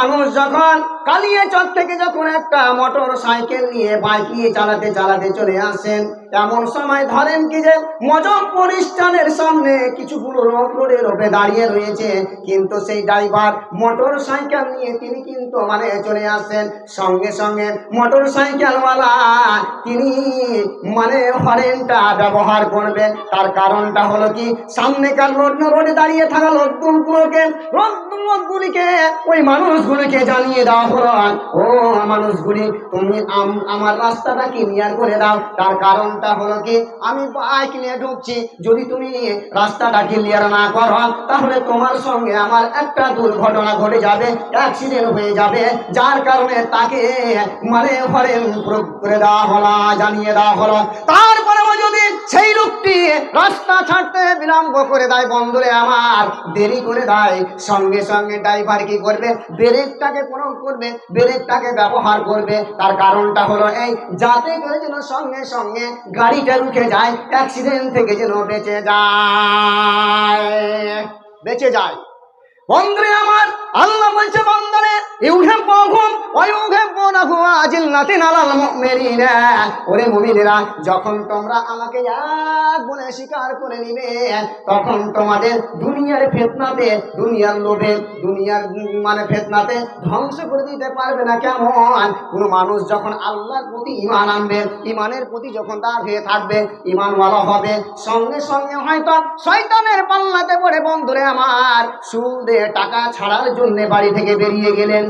মানুষ যখন কালিয়াচক থেকে যখন একটা মোটর সাইকেল নিয়ে বাইক নিয়ে চালাতে চালাতে চলে আসেন, এমন সময় ধরেন কি যে মজম প্রতিষ্ঠানের সামনে কিছুগুলো রোড রোডের ওপরে দাঁড়িয়ে রয়েছে, কিন্তু সেই ড্রাইভার মোটর সাইকেল নিয়ে তিনি কিন্তু মানে চলে আসেন। সঙ্গে সঙ্গে মোটর সাইকেলওয়ালা তিনি মানে হরেনটা ব্যবহার করবে তার কারণটা হলো কি, সামনেকার রোড রোডে দাঁড়িয়ে থাকা লোকগুলোকে লোকগুলিকে ওই মানুষগুলিকে জানিয়ে দেওয়া হলো ও মানুষগুলি, তুমি আমার রাস্তাটা ক্লিয়ার করে দাও। তার কারণটা হলো কি, আমি বাইক নিয়ে ঢুকছি। যদি তুমি রাস্তাটা ক্লিয়ার না করো, তাহলে তোমার সঙ্গে আমার একটা দুর্ঘটনা ঘটে যাবে অ্যাক্সিডেন্ট হয়ে যাবে। যার কারণে তাকে মানে হরেন প্রয়োগ করে দেওয়া হলো, জানিয়ে দেওয়া হলো। তারপরেও যদি সেই লোকটি রাস্তা ছাড়তে বিলম্ব করে দেয় বন্ধুরে আমার। দেরি করে দেয়। সঙ্গে সঙ্গে ড্রাইভার কি করবে? ব্রেকটাকে প্রয়োগ করবে, ব্রেকটাকে ব্যবহার করবে। তার কারণটা হলো এই, যাতে করে যেন সঙ্গে সঙ্গে গাড়িটা রুখে যায় অ্যাক্সিডেন্ট থেকে যেন বেঁচে যায়। বেঁচে যায়। বন্ধুরে আমার, আল্লাহ বলছে বন্ধনে ওরে মুমিনেরা, যখন তোমরা আমাকে এক বলে স্বীকার করে নিবে, তখন তোমাদের দুনিয়ার ফেতনাতে, দুনিয়ার লোভে, দুনিয়ার মানে ফেতনাতে ধ্বংস করে দিতে পারবে না কেমন? কোনো মানুষ যখন আল্লাহর প্রতি ইমান আনবে ইমানের প্রতি যখন তার হয়ে থাকবে ইমানওয়ালা হবে। সঙ্গে সঙ্গে হয়তো শয়তানের পাল্লাতে পড়ে বন্ধুরে আমার, সুদে টাকা ছাড়ার জন্য বাড়ি থেকে বেরিয়ে গেলেন।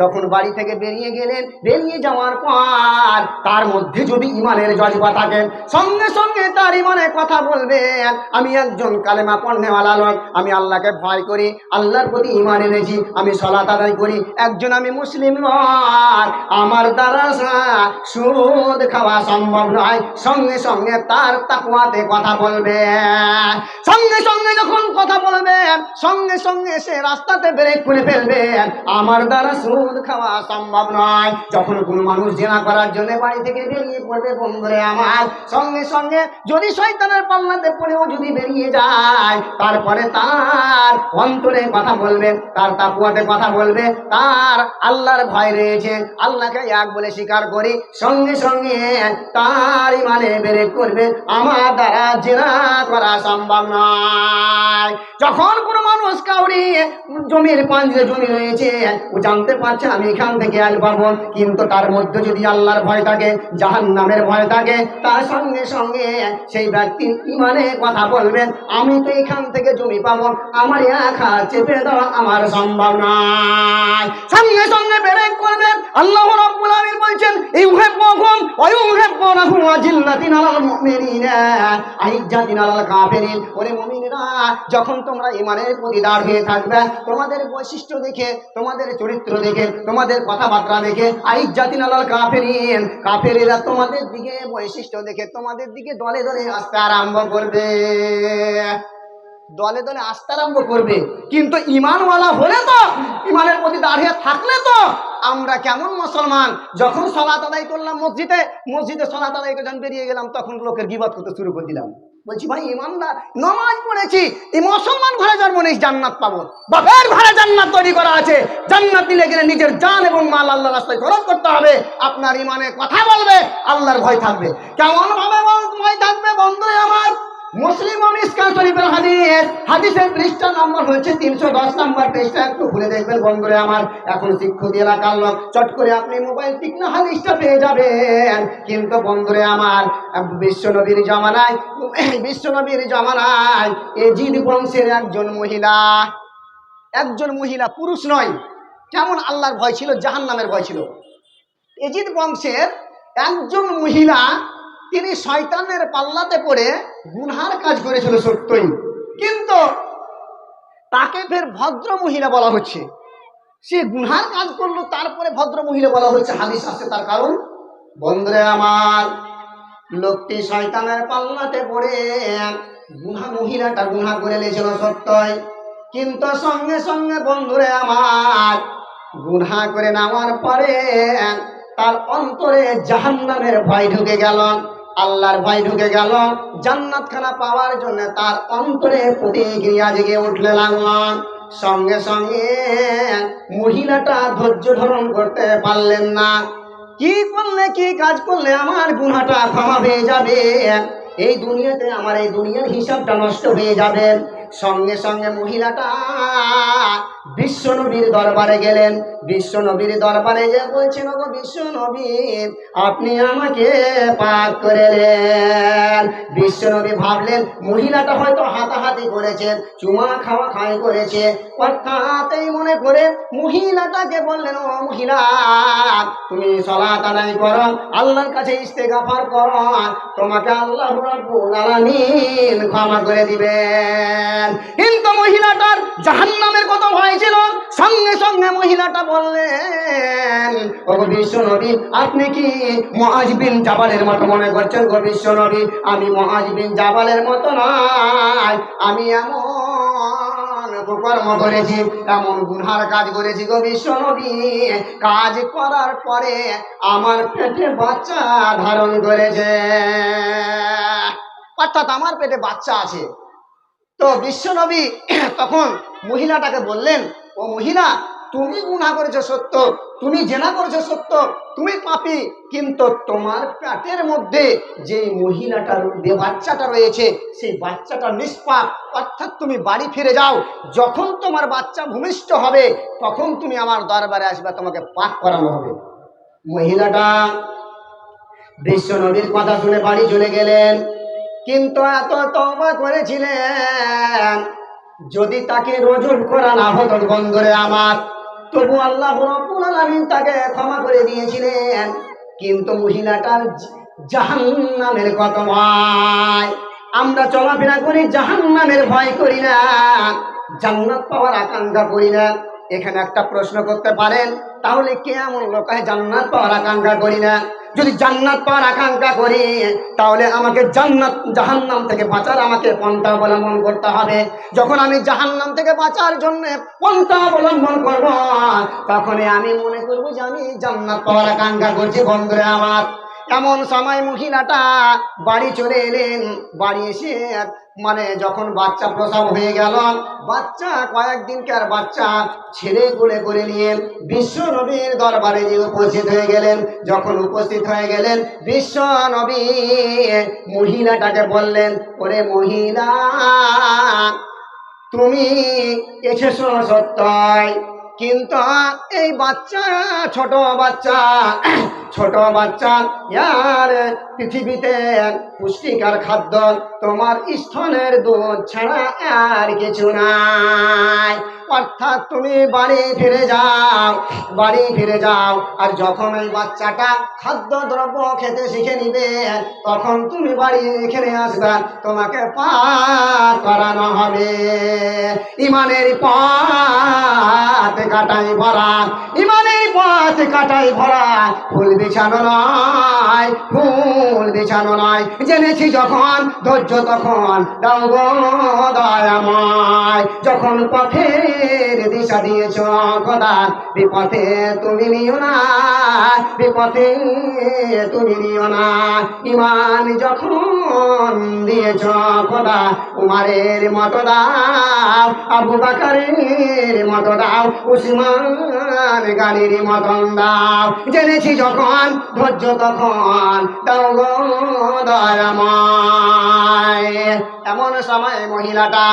যখন বাড়ি থেকে বেরিয়ে গেলেন, বেরিয়ে যাওয়ার পর তার মধ্যে যদি ইমানের জজবা থাকে, সঙ্গে সঙ্গে তার ইমানে কথা বলবেন, আমি একজন কালেমা পণ্যওয়ালা লোক, আমি আল্লাহকে ভয় করি, আল্লাহর প্রতি ইমান এনেছি, আমি সলাত আদায় করি, একজন আমি মুসলিম নয়, আমার দ্বারা সুদ খাওয়া সম্ভব নয়। সঙ্গে সঙ্গে তার তাকুয়াতে কথা বলবে। সঙ্গে সঙ্গে যখন কথা বলবে, সঙ্গে সঙ্গে সে রাস্তাতে ব্রেক করে ফেলবে, আমার দ্বারা সুদ খাওয়া সম্ভব নয়। যখন কোনো মানুষ জেনা করার জন্য বাড়ি থেকে বেরিয়ে পড়বে বন্ধুরে আমার, সঙ্গে সঙ্গে যদি শয়তানের পাল্লাতে পড়েও যদি বেরিয়ে যায়, তারপরে তার অন্তরে কথা বলবে, তার তাকুয়াতে কথা বলবে, তার আল্লাহর ভয় রয়েছে। আল্লাহকে এক বলে স্বীকার করি, সঙ্গে সঙ্গে তার ইমানে বেড়ে করবে, আমার দ্বারা জেনা করা সম্ভব নয়। যখন কোনো মানুষ কাউরি জমির পাঞ্জে জমি রয়েছে, ও জানতে পারছে আমি এখান থেকে আল পাবো কিন্তু তার মধ্যে যদি আল্লাহর ভয় থাকে জাহান নামের ভয় থাকে, তার সঙ্গে সঙ্গে সেই ব্যক্তি ইমানে কথা বলবেন আমি তো এখান থেকে জমি পাবো, আমার এক চেপে দেওয়া আমার সম্ভব নয়। সঙ্গে সঙ্গে বেরেক করবেন আল্লাহ রাব্বুল বলছেন, ইউহিব্বুকুম কাফিরিন। ওরে মুমিনেরা, যখন তোমরা ইমানের প্রতি দাঁড় হয়ে থাকবে, তোমাদের বৈশিষ্ট্য দেখে, তোমাদের চরিত্র দেখে তোমাদের কথাবার্তা দেখে আইজ্জাতিন আলাল কাফিরিন, কাফেরেরা তোমাদের দিকে বৈশিষ্ট্য দেখে, তোমাদের দিকে দলে দলে আসতে আরম্ভ করবে। দলে দলে আসতে আরম্ভ করবে। কিন্তু ইমানওয়ালা হলে তো, ইমানের প্রতি দাঁড়িয়ে থাকলে তো আমরা কেমন মুসলমান? যখন সলাত আদায় করলাম মসজিদে মসজিদে সলাত আদায় যখন বেরিয়ে গেলাম, তখন লোকের গিবাদ করতে শুরু করে দিলাম। বলছি, ভাই ইমানদার নমাজ পড়েছি। এই মুসলমান ঘরে জন্ম নেই জান্নাত পাবো। বাপের ঘরে জান্নাত তৈরি করা আছে। জান্নাত দিলে গেলে নিজের জান এবং মাল আল্লাহ রাস্তায় খরচ করতে হবে। আপনার ইমানে কথা বলবে, আল্লাহর ভয় থাকবে। কেমন ভাবে ভয় থাকবে বন্ধু আমার? মুসলিম মিসকাল শরীফের হাদিস। হাদিসের পৃষ্ঠা নম্বর হচ্ছে তিনশো দশ নম্বর পৃষ্ঠা। একটু খুলে দেখবেন বন্ধুরে আমার, এখন শিক্ষক এলাকার লোক, চট করে আপনি মোবাইল টিকনা হাদিসটা পেয়ে যাবেন। কিন্তু বন্ধুরে আমার, বিশ্ব নবীর জমানায়, বিশ্ব নবীর জমানায় এজিদ বংশের একজন মহিলা একজন মহিলা, পুরুষ নয়, কেমন আল্লাহর ভয় ছিল জাহান নামের ভয় ছিল। এজিদ বংশের একজন মহিলা তিনি শয়তানের পাল্লাতে পড়ে গুনহার কাজ করেছিল সত্যই। কিন্তু তাকে ফের ভদ্র মহিলা বলা হচ্ছে। সে গুনহার কাজ করল, তারপরে ভদ্র মহিলা বলা হচ্ছে হাদিস আছে তার কারণ। বন্ধুরে আমার, লোকটি শয়তানের পাল্লাতে পড়ে, গুনহা মহিলাটা গুনহা করে নিয়েছিল সত্যই। কিন্তু সঙ্গে সঙ্গে বন্ধুরে আমার, গুনহা করে নেওয়ার পরে তার অন্তরে জাহান্নামের ভয় ঢুকে গেল। আল্লাহর ভয় ঢুকে গেল। জান্নাত খানা পাওয়ার জন্য তার অন্তরে প্রতিক্রিয়া জেগে উঠলে লাগল। সঙ্গে সঙ্গে মহিলাটা ধৈর্য ধারণ করতে পারলেন না। কি করলে, কি কাজ করলে আমার গুনাটা ক্ষমা হয়ে যাবে? এই দুনিয়াতে আমার এই দুনিয়ার হিসাবটা নষ্ট হয়ে যাবে। সঙ্গে সঙ্গে মহিলাটা বিশ্বনবীর দরবারে গেলেন। বিশ্বনবীর দরবারে যে বলছেন গো বিশ্বনবী আপনি আমাকে পাক করে দেন। বিশ্বনবী ভাবলেন, মহিলাটা হয়তো হাতাহাতি করেছে, চুমা খাওয়া খাই করেছে। অর্থাৎ এই মনে করে মহিলাটাকে বললেন, ও মহিলা, তুমি সলাত আদায় করো, আল্লাহর কাছে ইস্তেগাফার করো তোমাকে আল্লাহ আলামিন ক্ষমা করে দিবেন। কিন্তু মহিলাটার জাহান্নামের কত ভয় ছিল সঙ্গে সঙ্গে মহিলাটা বললেন বিশ্ব নবী, আপনি কি মহাজ বিন জাবালের মতো মনে করছেন গো বিশ্ব নবী? আমি মহাজ বিন জাবালের মতো নয়। আমি এমন কর্ম করেছি, এমন গুনহার কাজ করেছি গো বিশ্ব নবী। কাজ করার পরে আমার পেটে বাচ্চা ধারণ করেছে। অর্থাৎ আমার পেটে বাচ্চা আছে। তো বিশ্বনবী তখন মহিলাটাকে বললেন, ও মহিলা, তুমি গুণা করেছ সত্য, তুমি জেনা করেছ সত্য, তুমি পাপি, কিন্তু তোমার পেটের মধ্যে যে মহিলাটার যে বাচ্চাটা রয়েছে, সেই বাচ্চাটা নিষ্পাপ, অর্থাৎ তুমি বাড়ি ফিরে যাও, যখন তোমার বাচ্চা ভূমিষ্ঠ হবে, তখন তুমি আমার দরবারে আসবে, তোমাকে পাক করানো হবে। মহিলাটা বিশ্ব নবীর কথা শুনে বাড়ি চলে গেলেন। কিন্তু এত তবা করেছিলেন, যদি তাকে রজুল করা না হতো বন্ধরে আমার, তবু আল্লাহ তাকে ক্ষমা করে দিয়েছিলেন। কিন্তু মহিলাটার জাহান্নামের কত ভয় আমরা চলাফেরা করি জাহান্নামের ভয় করি না, জান্নাত পাওয়ার আকাঙ্ক্ষা করি না। এখানে একটা প্রশ্ন করতে পারেন, তাহলে কে এমন লোক আছে জান্নাত পাওয়ার আকাঙ্ক্ষা করি না? যদি জান্নাত পাওয়ার আকাঙ্ক্ষা করি, তাহলে আমাকে জান্নাত, জাহান্নাম থেকে বাঁচার আমাকে পন্থা অবলম্বন করতে হবে। যখন আমি জাহান্নাম থেকে বাঁচার জন্য পন্থা অবলম্বন করব, তখনই আমি মনে করব যে আমি জান্নাত পাওয়ার আকাঙ্ক্ষা করছি, বন্ধুরে আমার। এমন সময় মহিলাটা বাড়ি চলে এলেন। বাড়ি এসে মানে যখন বাচ্চা প্রসব হয়ে গেল, বাচ্চা কয়েকদিনকার বাচ্চা ছেলে কোলে করে নিয়ে বিশ্ব নবীর দরবারে যে উপস্থিত হয়ে গেলেন, যখন উপস্থিত হয়ে গেলেন, বিশ্ব নবী মহিলাটাকে বললেন, ওরে মহিলা, তুমি এসেছ সত্যই। কিন্তু এই বাচ্চা, ছোট বাচ্চা ছোট বাচ্চা, ইয়ার পৃথিবীতে পুষ্টিকর খাদ্য, তোমার স্থনের দুধ ছাড়া আর কিছু নাই। অর্থাৎ তুমি বাড়ি ফিরে যাও, বাড়ি ফিরে যাও, আর যখন এই বাচ্চাটা খাদ্য দ্রব্য খেতে শিখে নিবে, তখন তুমি বাড়ি এখানে আসবে, তোমাকে পাক করানো হবে। ইমানের পথ কাটাই ভরা ইমানের পথ কাটাই ভরা। ফুল বিছানো নয়, ফুল বিছানো নয়। জেনেছি যখন, ধৈর্য তখন, দাও দয়াময়। যখন পথের দিশা দিয়েছ খোদা, বিপথে তুমি নিও না, বিপথে তুমি নিও না। ইমান যখন দিয়েছ খোদা, উমারের মতো দাও, আবু বাকারের মতো দাও, উসমান গাড়ির মতন দাও জেনেছি যখন ধৈর্য তখন দাও এমন সময় মহিলাটা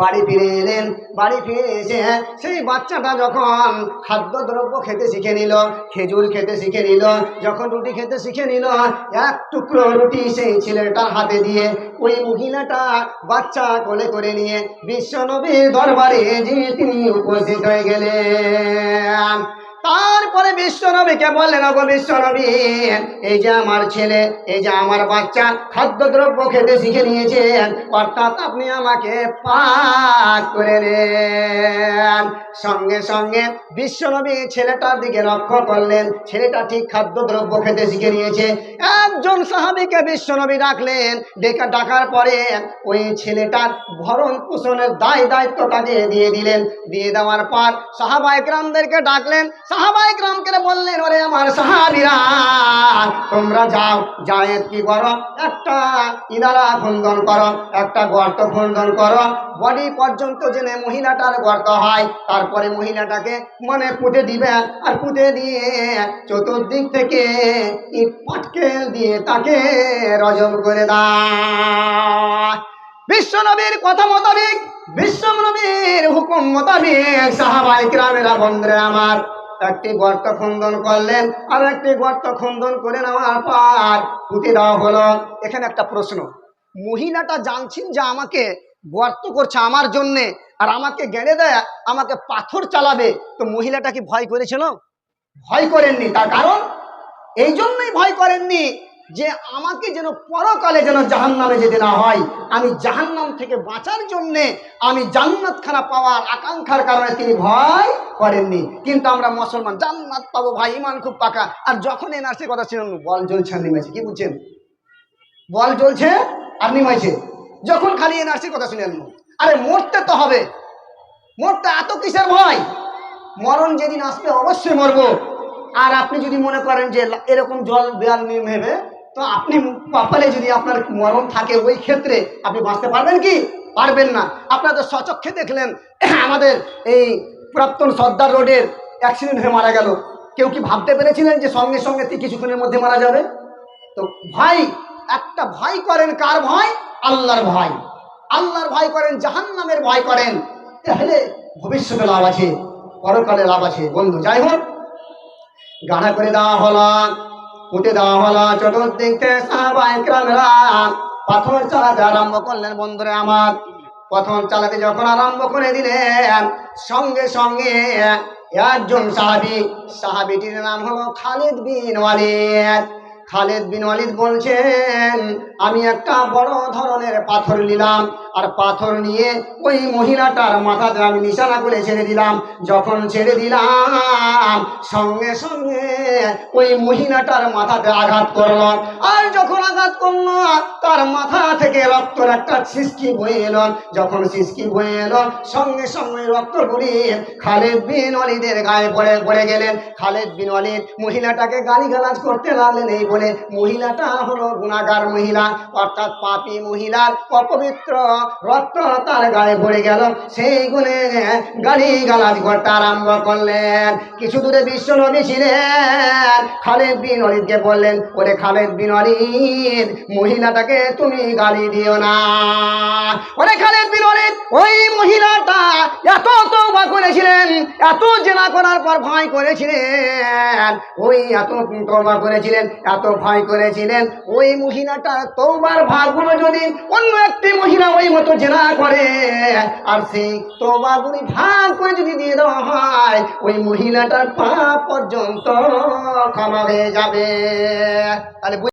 বাড়ি ফিরে এলেন, বাড়ি ফিরে এসে সেই বাচ্চাটা যখন খাদ্যদ্রব্য খেতে শিখে নিল, খেজুর খেতে শিখে নিল, যখন রুটি খেতে শিখে নিল, এক টুকরো রুটি সেই ছেলেটার হাতে দিয়ে ওই মহিলাটা বাচ্চা কোলে করে নিয়ে বিশ্বনবীর দরবারে যে তিনি উপস্থিত হয়ে গেলেন। তারপরে বিশ্বনবীকে বললেন গো বিশ্বনবী, এই যে আমার ছেলে, এই যে আমার বাচ্চা খাদ্যদ্রব্য খেতে শিখে নিয়েছেন, অর্থাৎ আপনি আমাকে পাক করে নেন সঙ্গে সঙ্গে বিশ্বনবী ছেলেটার দিকে লক্ষ্য করলেন, ছেলেটা ঠিক খাদ্যদ্রব্য খেতে শিখে নিয়েছে। একজন সাহাবিকে বিশ্বনবী ডাকলেন, ডেকে ডাকার পরে ওই ছেলেটার ভরণ পোষণের দায় দায়িত্বটাকে দিয়ে দিলেন। দিয়ে দেওয়ার পর সাহাবা একরামদেরকে ডাকলেন সাহাবাই গ্রামকে বললেন, ওরে আমার সাহাবিরা, তোমরা যাও, জায়েদ কি করো? একটা ইনারা খন্দন করো, একটা গর্ত খন্দন করো। বডি পর্যন্ত জেনে মহিলাটার গর্ত হয়, তারপরে মহিলাটাকে মনে পুঁতে দিবে আর পুঁতে দিয়ে চতুর্দিক থেকে ইট পাটকেল দিয়ে তাকে রজম করে দাও। বিশ্ব নবীর কথা মোতাবেক, বিশ্ব নবীর হুকুম মোতাবেক সাহাবাই গ্রামেরা বন্ধুরে আমার একটি গর্ত খন্দন করলেন, আর একটি গর্ত খন্দন করে নেওয়ার পর পুঁতে দেওয়া হলো। এখানে একটা প্রশ্ন, মহিলাটা জানছেন যে আমাকে গর্ত করছে আমার জন্যে, আর আমাকে গেড়ে দেয়, আমাকে পাথর চালাবে, তো মহিলাটা কি ভয় করেছিল? ভয় করেননি, তার কারণ? এই জন্যই ভয় করেননি। যে আমাকে যেন পরকালে যেন জাহান নামে যেতে না হয়। আমি জাহান্নাম থেকে বাঁচার জন্যে আমি জান্নাতখানা পাওয়ার আকাঙ্ক্ষার কারণে তিনি ভয় করেননি। কিন্তু আমরা মুসলমান, জান্নাত পাবো ভাই ইমান খুব পাকা। আর যখন এনআরসি কথা ছিলেন বল জ্বলছে আর নিমেছে কি বুঝছেন? বল জ্বলছে আর নিমাইছে। যখন খালি এনআরসির কথা শুনেন, আরে মরতে তো হবে। মরতে এত কিসের ভয়? মরণ যেদিন আসবে অবশ্যই মরবো। আর আপনি যদি মনে করেন যে এরকম জল বেয়াল নেমে তো আপনি কপালে যদি আপনার মরণ থাকে, ওই ক্ষেত্রে আপনি বাঁচতে পারবেন কি? পারবেন না। আপনারা তো সচক্ষে দেখলেন, আমাদের এই প্রাক্তন সর্দার রোডের অ্যাক্সিডেন্ট হয়ে মারা গেল। কেউ কি ভাবতে পেরেছিলেন যে সঙ্গে সঙ্গে কিছুক্ষণের মধ্যে মারা যাবে? তো ভাই একটা ভয় করেন কার ভয়? আল্লাহর ভয়। আল্লাহর ভয় করেন, জাহান্নামের ভয় করেন। তাহলে ভবিষ্যতে লাভ আছে, পরকালে লাভ আছে। বন্ধু, যাই হোক গাড়া করে দেওয়া হলো। পুঁতে দেওয়া হলো চতুর্দিক থেকে সাহাবাই ক্রামেরা পাথর চালাতে আরম্ভ করলেন, বন্ধুরে আমার। প্রথম চালাতে যখন আরম্ভ করে দিলেন, সঙ্গে সঙ্গে একজন সাহাবি, সাহাবিটির নাম হলো খালিদ বিন ওয়ালিদ। খালেদ বিন ওয়ালিদ বলছেন, আমি একটা বড় ধরনের পাথর নিলাম আর পাথর নিয়ে ওই মহিলাটার মাথাতে আমি নিশানা করে ছেড়ে দিলাম। যখন ছেড়ে দিলাম, সঙ্গে সঙ্গে ওই মহিলাটার মাথাতে আঘাত করল। আর যখন আঘাত করল, তার মাথা থেকে রক্তর একটা সিসকি বয়ে এলো। যখন সিসকি বয়ে এলো, সঙ্গে সঙ্গে রক্ত রক্তগুলি খালেদ বিন অলিদের গায়ে পড়ে পড়ে গেলেন। খালেদ বিন অলিদ মহিলাটাকে গালিগালাজ করতে লাগলেন এই বলে, মহিলাটা হলো গুণাগার মহিলা, অর্থাৎ পাপী মহিলার অপবিত্র রক্ত তার গায়ে পড়ে গেল। সেই গুণে গালি গালাজ করতে আরম্ভ করলেন। কিছু দূরে বিশ্ব নবী ছিলেন। খালেদ বিন অলিদকে বললেন, ওরে খালেদ বিন অলিদ, মহিলাটাকে তুমি গালি দিও না। ওরে খালেদ বিন অলিদ, ওই মহিলাটা এত তৌবা করেছিলেন এত জেনা করার পর ভয় করেছিলেন, ওই এত তৌবা করেছিলেন, এত ভয় করেছিলেন, ওই মহিলাটা তৌবার ভাগগুলো যদি অন্য একটি মহিলা ওই মতো জেনা করে, আর সেই তৌবাগুলি ভাগ করে যদি দিয়ে দেওয়া হয়, ওই মহিলাটার পা পর্যন্ত ক্ষমা হয়ে যাবে। তাহলে